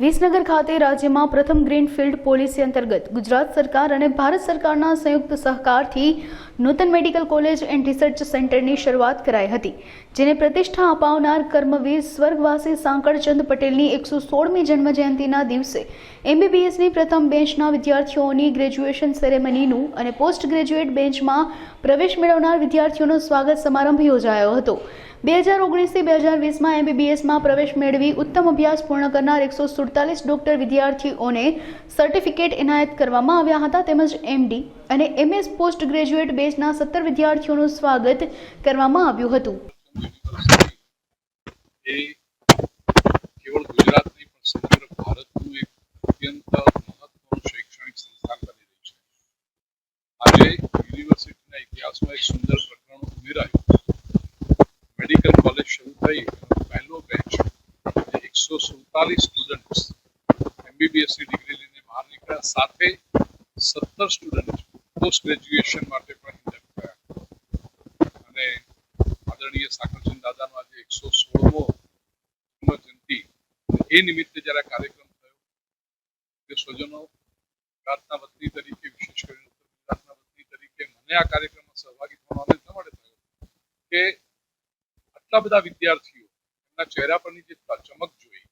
વિસનગર ખાતે રાજ્યમાં પ્રથમ ગ્રીનફિલ્ડ પોલિસી અંતર્ગત ગુજરાત સરકાર અને ભારત સરકારના સંયુક્ત સહકારથી Nutan medical college and research સેન્ટરની શરૂઆત કરાઈ હતી, જેને પ્રતિષ્ઠા અપાવનાર કર્મવીર સ્વર્ગવાસી સાંકળચંદ પટેલની એકસો સોળમી જન્મજયંતિના દિવસે એમબીબીએસની પ્રથમ બેન્ચના વિદ્યાર્થીઓની ગ્રેજ્યુએશન સેરેમનીનું અને પોસ્ટ ગ્રેજ્યુએટ બેન્ચમાં પ્રવેશ મેળવનાર વિદ્યાર્થીઓનો સ્વાગત સમારંભ યોજાયો હતો. બે હજાર ઓગણીસથી બે હજાર વીસમાં એમબીબીએસમાં પ્રવેશ મેળવી ઉત્તમ અભ્યાસ પૂર્ણ કરનાર એકસો સુડતાલીસ ડોક્ટર વિદ્યાર્થીઓને સર્ટિફિકેટ એનાયત કરવામાં આવ્યા હતા, તેમજ એમડી અને એમએસ પોસ્ટ ગ્રેજ્યુએટ બેચના સત્તર વિદ્યાર્થીઓનું સ્વાગત કરવામાં આવ્યું હતું. એ પણ ભારતનું અત્યંત મહત્વનું શૈક્ષણિક સંસ્થાન યુનિવર્સિટીના ઇતિહાસમાં સુંદર પ્રકરણ મેડિકલ કોલેજ શરૂ થઈ પહેલો એકસો સુડતાલીસ સ્ટુડન્ટ્સ એમબીબીએસની ડિગ્રી લઈને બહાર સાથે ગ્રેજ્યુએશન માટે પણ ઇન્ડક્ટ થયા અને આદરણીય સાકરચંદ દાદાનો આજે એકસો સોળમો જન્મજયંતિ. એ નિમિત્તે જ્યારે કાર્યક્રમ થયો તે સ્વજનો ગુજરાતના વતની તરીકે, વિશેષ કરીને ઉત્તર ગુજરાતના વતની તરીકે મને આ કાર્યક્રમમાં સહભાગી થવાનો આનંદ એટલા માટે થયો કે આટલા બધા વિદ્યાર્થીઓ એમના ચહેરા પરની જે ચમક જોઈ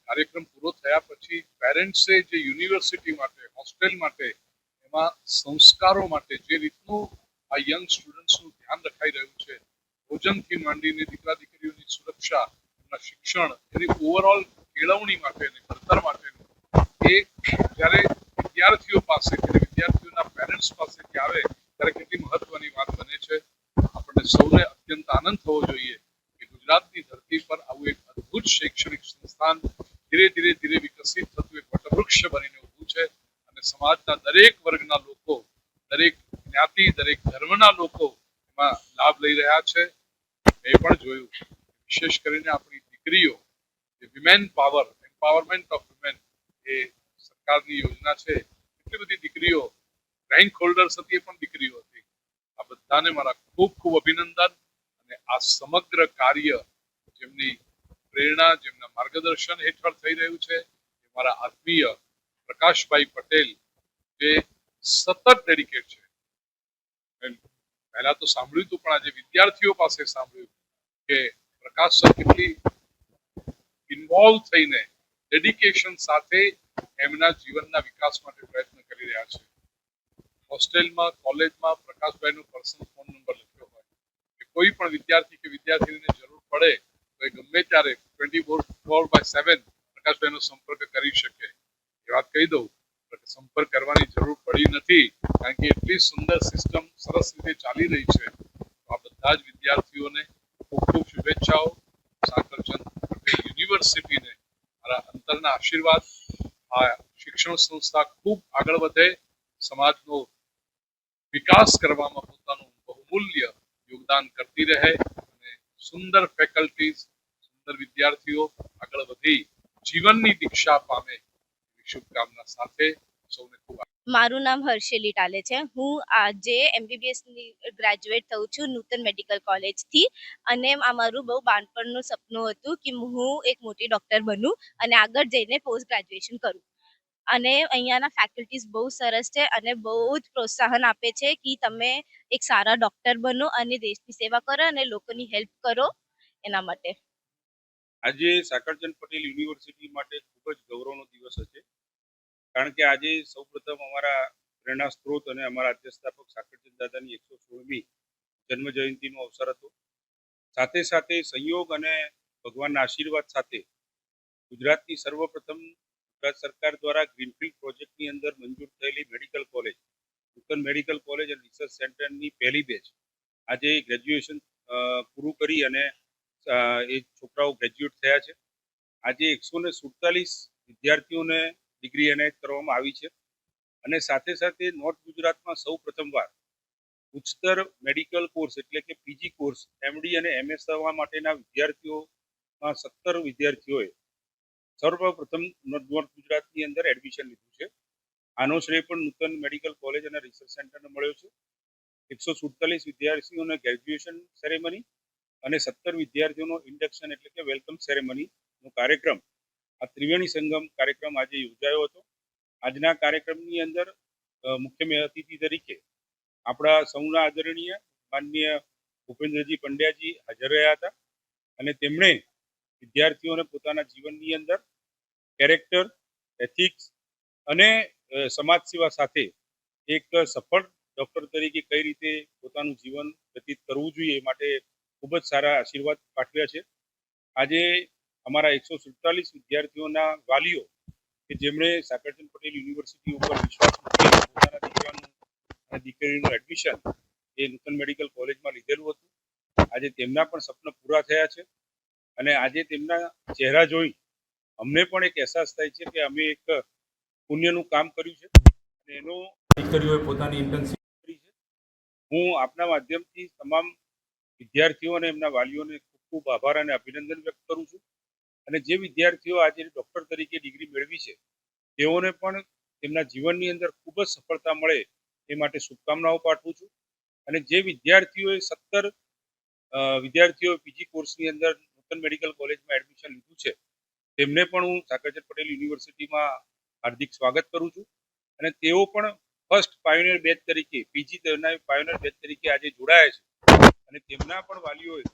કાર્યક્રમ પૂરો થયા પછી પેરેન્ટ્સે જે યુનિવર્સિટી માટે હોસ્ટેલ માટે એમાં સંસ્કારો માટે જે રીતનું આ યંગ સ્ટુડન્ટ્સનું ધ્યાન રખાઈ રહ્યું છે, ભોજનથી માંડીને દીકરા દીકરીઓની સુરક્ષા, એમના શિક્ષણ, એની ઓવરઓલ કેળવણી માટે અને ઘડતર માટેનું એ જ્યારે વિદ્યાર્થીઓ પાસે કે વિદ્યાર્થીઓના પેરેન્ટ્સ પાસેથી આવે ત્યારે કેટલી મહત્વની વાત બને છે. આપણને સૌને અત્યંત આનંદ થવો જોઈએ કે ગુજરાતની ધરતી પર આવું એક અદ્ભુત શૈક્ષણિક સંસ્થાન ધીરે ધીરે ધીરે વિકસિત થતું એક વટવૃક્ષ બનીને ઊભું છે અને સમાજના દરેક વર્ગના લોકો, દરેક જ્ઞાતિ, દરેક ધર્મના લોકો એમાં લાભ લઈ રહ્યા છે. એ પણ જોયું વિશેષ કરીને આપણી દીકરીઓ, જે women power empowerment of women એ સરકારની યોજના છે. એટલી બધી દીકરીઓ રેન્ક હોલ્ડર્સ હતી એ પણ દીકરીઓ હતી. આ બધાને મારા ખૂબ ખૂબ અભિનંદન અને આ સમગ્ર કાર્ય જેમની પ્રેરણા, જેમના માર્ગદર્શન હેઠળ થઈ રહ્યું છે મારા આત્મીય પ્રકાશભાઈ પટેલ જે સતત ડેડિકેટ છે. પહેલા તો સાંભળ્યું હતું, પણ આજે વિદ્યાર્થીઓ પાસે સાંભળ્યું કે પ્રકાશ સર કેટલી ઇન્વોલ્વ થઈને ડેડિકેશન સાથે એમના જીવનના વિકાસ માટે પ્રયત્ન કરી રહ્યા છે. હોસ્ટેલમાં, કોલેજમાં પ્રકાશભાઈનો પર્સનલ ફોન નંબર લખ્યો હોય કે કોઈ પણ વિદ્યાર્થી કે વિદ્યાર્થીને જરૂર પડે તો એ ગમે ત્યારે twenty four four by seven પ્રકાશભાઈનો સંપર્ક કરી શકે. એ વાત કહી દઉં સંપર્ક કરવાની જરૂર પડી નથી કારણ કે એટલી સુંદર સિસ્ટમ સરસ રીતે ચાલી રહી છે. આ બધા જ વિદ્યાર્થીઓને ખૂબ ખૂબ શુભેચ્છાઓ. સાકરચંદ પટેલ યુનિવર્સિટીને મારા અંતરના આશીર્વાદ. આ શિક્ષણ સંસ્થા ખૂબ આગળ વધે. સમાજનો વિકાસ કરવામાં પોતાનું બહુમૂલ્ય યોગદાન કરતી રહે અને સુંદર ફેકલ્ટીઝ સુંદર વિદ્યાર્થીઓ આગળ વધી જીવનની દીક્ષા પામે એવી શુભકામના સાથે સૌને ખૂબ મારું નામ હર્ષેલી ટાલે છે. હું આજે એમબીબીએસની ગ્રેજ્યુએટ થઉં છું નૂતન મેડિકલ કોલેજથી અને આ મારું બહુ બાળપણનું સપનું હતું કે હું એક મોટી ડૉક્ટર બનું અને આગળ જઈને પોસ્ટ ગ્રેજ્યુએશન કરું. અને અહીંયાના ફેકલ્ટીઝ બહુ સરસ છે અને બહુ જ પ્રોત્સાહન આપે છે કે તમે એક સારા ડૉક્ટર બનો અને દેશની સેવા કરો અને લોકોની હેલ્પ કરો એના માટે. આજે સાકરચંદ પટેલ યુનિવર્સિટી માટે ખૂબ જ ગૌરવનો દિવસ હશે. કારણ કે આજે સૌપ્રથમ અમારા પ્રેરણા સ્ત્રોત અને અમારા અધ્યક્ષાપક સાકરચંદ દાદાની એકસો સોળમી જન્મ જયંતિનો અવસર હતો. સાથે સાથે સંયોગ અને ભગવાનના આશીર્વાદ સાથે ગુજરાતની સર્વપ્રથમ ગુજરાત સરકાર દ્વારા ગ્રીનફિલ્ડ પ્રોજેક્ટની અંદર મંજૂર થયેલી medical college, Nutan medical college અને રિસર્ચ સેન્ટરની પહેલી બેચ આજે ગ્રેજ્યુએશન પૂરું કરી અને એ છોકરાઓ ગ્રેજ્યુએટ થયા છે. આજે એકસો ને સુડતાલીસ વિદ્યાર્થીઓને ડિગ્રી એનાયત કરવામાં આવી છે. અને સાથે સાથે નોર્થ ગુજરાતમાં સૌ પ્રથમવાર ઉચ્ચતર મેડિકલ કોર્સ એટલે કે પીજી કોર્સ એમડી અને એમએસ થવા માટેના વિદ્યાર્થીઓમાં સત્તર વિદ્યાર્થીઓએ સર્વપ્રથમ નોર્થ ગુજરાતની અંદર એડમિશન લીધું છે. આનો શ્રેય પણ નૂતન મેડિકલ કોલેજ અને રિસર્ચ સેન્ટરને મળ્યો છે. એકસો સુડતાલીસ વિદ્યાર્થીઓને ગ્રેજ્યુએશન સેરેમની અને સત્તર વિદ્યાર્થીઓનો ઇન્ડક્શન એટલે કે વેલકમ સેરેમનીનો કાર્યક્રમ આ ત્રિવેણી સંગમ કાર્યક્રમ આજે યોજાયો હતો. આજના કાર્યક્રમની અંદર મુખ્ય અતિથિ તરીકે આપણા સૌના આદરણીય માનનીય ભૂપેન્દ્રજી પંડ્યાજી હાજર રહ્યા હતા અને તેમણે વિદ્યાર્થીઓને પોતાના જીવનની અંદર કેરેક્ટર, એથિક્સ અને સમાજ સેવા સાથે એક સફળ ડૉક્ટર તરીકે કઈ રીતે પોતાનું જીવન વ્યતીત કરવું જોઈએ માટે ખૂબ જ સારા આશીર્વાદ પાઠવ્યા છે. આજે અમારા એકસો સુડતાલીસ વિદ્યાર્થીઓના વાલીઓ કે જેમણે સાકરચંદ પટેલ યુનિવર્સિટી ઉપર વિશ્વાસ મૂકીને પોતાના દીકરાનું અને દીકરીનું એડમિશન એ નૂતન મેડિકલ કોલેજમાં લીધેલું હતું. આજે તેમના પણ સપના પૂરા થયા છે અને આજે તેમના ચહેરા જોઈ અમને પણ એક અહેસાસ થાય છે કે અમે એક પુણ્યનું કામ કર્યું છે અને એનો દીકરીઓએ પોતાની ઇન્ટર્નશીપ કરી છે. હું આપના માધ્યમથી તમામ વિદ્યાર્થીઓ અને એમના વાલીઓને ખૂબ ખૂબ આભાર અને અભિનંદન વ્યક્ત કરું છું. અને જે વિદ્યાર્થીઓ આજે ડૉક્ટર તરીકે ડિગ્રી મેળવી છે, તેઓને પણ તેમના જીવનની અંદર ખૂબ જ સફળતા મળે એ માટે શુભકામનાઓ પાઠવું છું. અને જે વિદ્યાર્થીઓએ સત્તર વિદ્યાર્થીઓ પીજી કોર્સની અંદર નૂતન મેડિકલ કોલેજમાં એડમિશન લીધું છે, તેમને પણ હું સાકરચંદ પટેલ યુનિવર્સિટીમાં હાર્દિક સ્વાગત કરું છું. અને તેઓ પણ ફર્સ્ટ પાયોનિયર બેચ તરીકે પીજી પાયોનિયર બેચ તરીકે આજે જોડાયા છે. અને તેમના પણ વાલીઓએ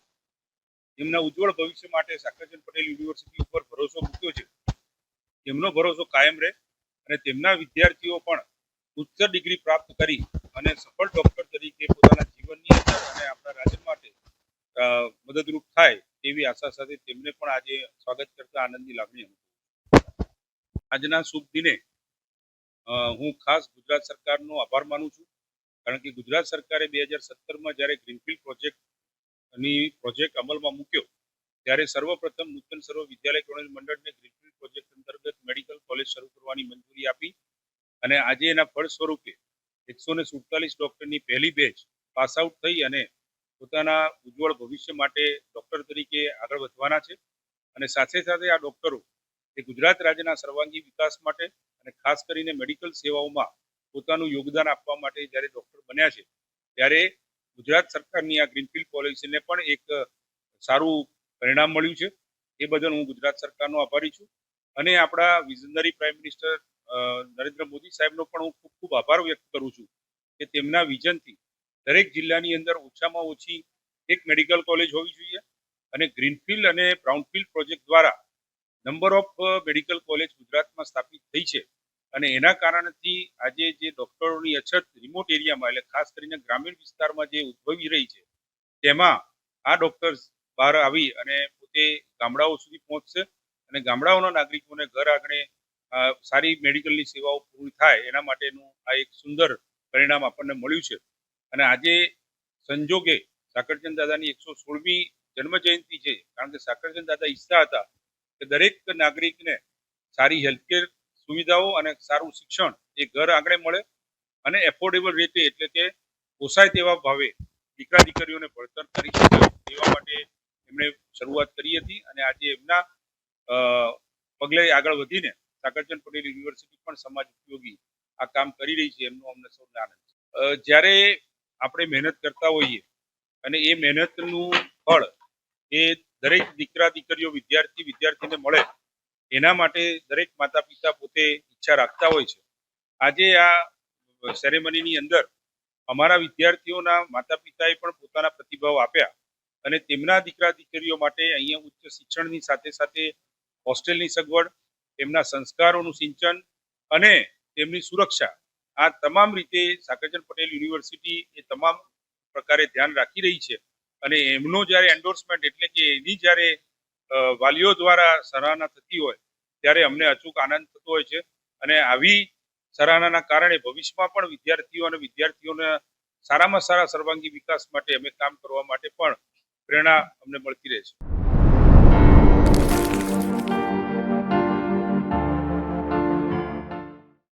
તેમના ઉજ્જવળ ભવિષ્ય માટે સાકરચંદ પટેલ યુનિવર્સિટી ઉપર ભરોસો મૂક્યો છે. તેમનો ભરોસો કાયમ રહે અને તેમના વિદ્યાર્થીઓ પણ ઉચ્ચ ડિગ્રી પ્રાપ્ત કરી અને સફળ ડોક્ટર તરીકે પોતાના જીવનની અને આપણા રાજ્ય માટે મદદરૂપ થાય તેવી આશા સાથે તેમને પણ આજે સ્વાગત કરતા આનંદની લાગણી અનુભવું આજના શુભ દિને હું ખાસ ગુજરાત સરકારનો આભાર માનું છું. કારણ કે ગુજરાત સરકારે બે હજાર સત્તરમાં જ્યારે ગ્રીનફિલ્ડ પ્રોજેક્ટ ની પ્રોજેક્ટ અમલમાં મૂક્યો, ત્યારે સર્વપ્રથમ નૂતન સર્વ વિદ્યાલય કોલેજ મંડળને ગ્રીનફિલ્ડ પ્રોજેક્ટ અંતર્ગત મેડિકલ કોલેજ શરૂ કરવાની મંજૂરી આપી અને આજે એના ફળ સ્વરૂપે એકસો ને સુડતાલીસ ડૉક્ટરની પહેલી બેચ પાસ આઉટ થઈ અને પોતાના ઉજ્જવળ ભવિષ્ય માટે ડોક્ટર તરીકે આગળ વધવાના છે. અને સાથે સાથે આ ડૉક્ટરો એ ગુજરાત રાજ્યના સર્વાંગી વિકાસ માટે અને ખાસ કરીને મેડિકલ સેવાઓમાં પોતાનું યોગદાન આપવા માટે જ્યારે ડૉક્ટર બન્યા છે, ત્યારે ગુજરાત સરકારની આ ગ્રીનફિલ્ડ પોલિસીને પણ એક સારું પરિણામ મળ્યું છે. એ બદલ હું ગુજરાત સરકારનો આભારી છું અને આપણા visionary prime minister Narendra Modi સાહેબનો પણ હું ખૂબ ખૂબ આભાર વ્યક્ત કરું છું કે તેમના વિઝનથી દરેક જિલ્લાની અંદર ઓછામાં ઓછી એક મેડિકલ કોલેજ હોવી જોઈએ અને ગ્રીનફિલ્ડ અને બ્રાઉનફિલ્ડ પ્રોજેક્ટ દ્વારા નંબર ઓફ મેડિકલ કોલેજ ગુજરાતમાં સ્થાપિત થઈ છે. અને એના કારણથી આજે જે ડોક્ટરોની અછત રિમોટ એરિયામાં એટલે ખાસ કરીને ગ્રામીણ વિસ્તારમાં જે ઉદ્ભવી રહી છે, તેમાં આ ડોક્ટર્સ બહાર આવી અને પોતે ગામડાઓ સુધી પહોંચશે અને ગામડાઓના નાગરિકોને ઘર આંગણે સારી મેડિકલની સેવાઓ પૂરી થાય એના માટેનું આ એક સુંદર પરિણામ આપણને મળ્યું છે. અને આજે સંજોગે સાકરચંદ દાદાની એકસો સોળમી જન્મ જયંતિ છે. કારણ કે સાકરચંદ દાદા ઈચ્છતા હતા કે દરેક નાગરિકને સારી હેલ્થકેર સુવિધાઓ અને સારું શિક્ષણ એ ઘર આંગણે મળે અને એફોર્ડેબલ રીતે એટલે કે પોસાય તેવા ભાવે દીકરા દીકરીઓને ભણતર કરી શકે તેવા માટે એમણે શરૂઆત કરી હતી અને આજે એમના પગલે આગળ વધીને સાકરચંદ પટેલ યુનિવર્સિટી પણ સમાજ ઉપયોગી આ કામ કરી રહી છે. એમનો અમને સૌને આનંદ છે. જ્યારે આપણે મહેનત કરતા હોઈએ અને એ મહેનતનું ફળ એ દરેક દીકરા દીકરીઓ વિદ્યાર્થી વિદ્યાર્થીને મળે એના માટે દરેક માતા પિતા પોતે ઈચ્છા રાખતા હોય છે. આજે આ સેરેમનીની અંદર અમારા વિદ્યાર્થીઓના માતા પિતાએ પણ પોતાના પ્રતિભાવ આપ્યા અને તેમના દીકરા દીકરીઓ માટે અહીંયા ઉચ્ચ શિક્ષણની સાથે સાથે હોસ્ટેલની સગવડ, તેમના સંસ્કારોનું સિંચન અને તેમની સુરક્ષા આ તમામ રીતે સાકરચંદ પટેલ યુનિવર્સિટી એ તમામ પ્રકારે ધ્યાન રાખી રહી છે. અને એમનો જ્યારે એન્ડોર્સમેન્ટ એટલે કે એની જ્યારે વાલીઓ દ્વારા સરાહના થતી હોય, ત્યારે અમને અચૂક આનંદ થતો હોય છે. અને આવી સરાહનાના કારણે ભવિષ્યમાં પણ વિદ્યાર્થીઓ અને વિદ્યાર્થીઓને સારામાં સારા સર્વાંગી વિકાસ માટે અમે કામ કરવા માટે પણ પ્રેરણા અમને મળતી રહે છે.